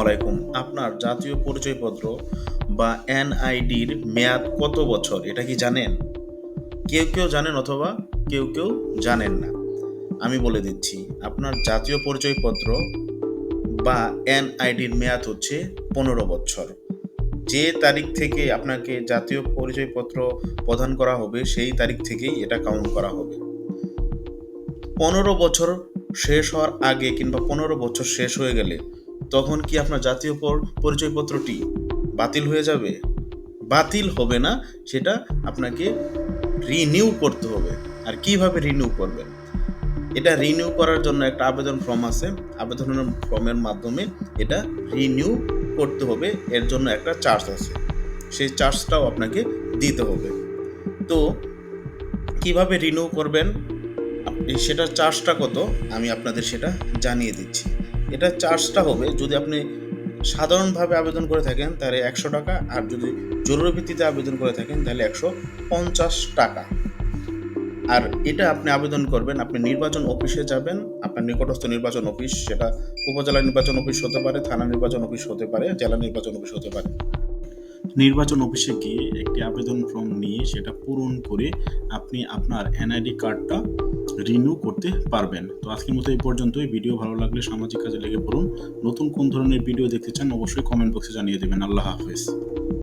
আলাইকুম। আপনার জাতীয় পরিচয়পত্র বা এনআইডির মেয়াদ কত বছর, এটা কি জানেন? কেউ কেউ জানেন অথবা কেউ কেউ জানেন না। আমি বলে দিচ্ছি, আপনার জাতীয় পরিচয়পত্র বা এনআইডির মেয়াদ হচ্ছে পনেরো বছর। যে তারিখ থেকে আপনাকে জাতীয় পরিচয়পত্র প্রদান করা হবে, সেই তারিখ থেকেই এটা কাউন্ট করা হবে। পনেরো বছর শেষ হওয়ার আগে কিংবা পনেরো বছর শেষ হয়ে গেলে তখন কি আপনার জাতীয় পরিচয়পত্রটি বাতিল হয়ে যাবে? বাতিল হবে না, সেটা আপনাকে রিনিউ করতে হবে। আর কীভাবে রিনিউ করবেন? এটা রিনিউ করার জন্য একটা আবেদন ফর্ম আছে। আবেদনের ফর্মের মাধ্যমে এটা রিনিউ করতে হবে। এর জন্য একটা চার্জ আছে। সেই চার্জটাও আপনাকে দিতে হবে। তো, কীভাবে রিনিউ করবেন? সেটার চার্জটা কত? আমি আপনাদের সেটা জানিয়ে দিচ্ছি। এটা চার্জটা হবে যদি আপনি সাধারণভাবে আবেদন করে থাকেন তাহলে একশো টাকা আর যদি জরুরি ভিত্তিতে আবেদন করে থাকেন তাহলে একশো পঞ্চাশ টাকা। আর এটা আপনি আবেদন করবেন, আপনি নির্বাচন অফিসে যাবেন, আপনার নিকটস্থ নির্বাচন অফিস, সেটা উপজেলা নির্বাচন অফিস হতে পারে, থানা নির্বাচন অফিস হতে পারে, জেলা নির্বাচন অফিস হতে পারে। নির্বাচন অফিসে গিয়ে একটি আবেদন ফর্ম নিয়ে সেটা পূরণ করে আপনি আপনার এনআইডি কার্ডটা রিনিউ করতে পারবেন। তো আজকের মতো এই পর্যন্তই। ভিডিও ভালো লাগলে সামাজিক কাজে লেগে পড়ুন। নতুন কোন ধরনের ভিডিও দেখতে চান, অবশ্যই কমেন্ট বক্সে জানিয়ে দেবেন। আল্লাহ হাফেজ।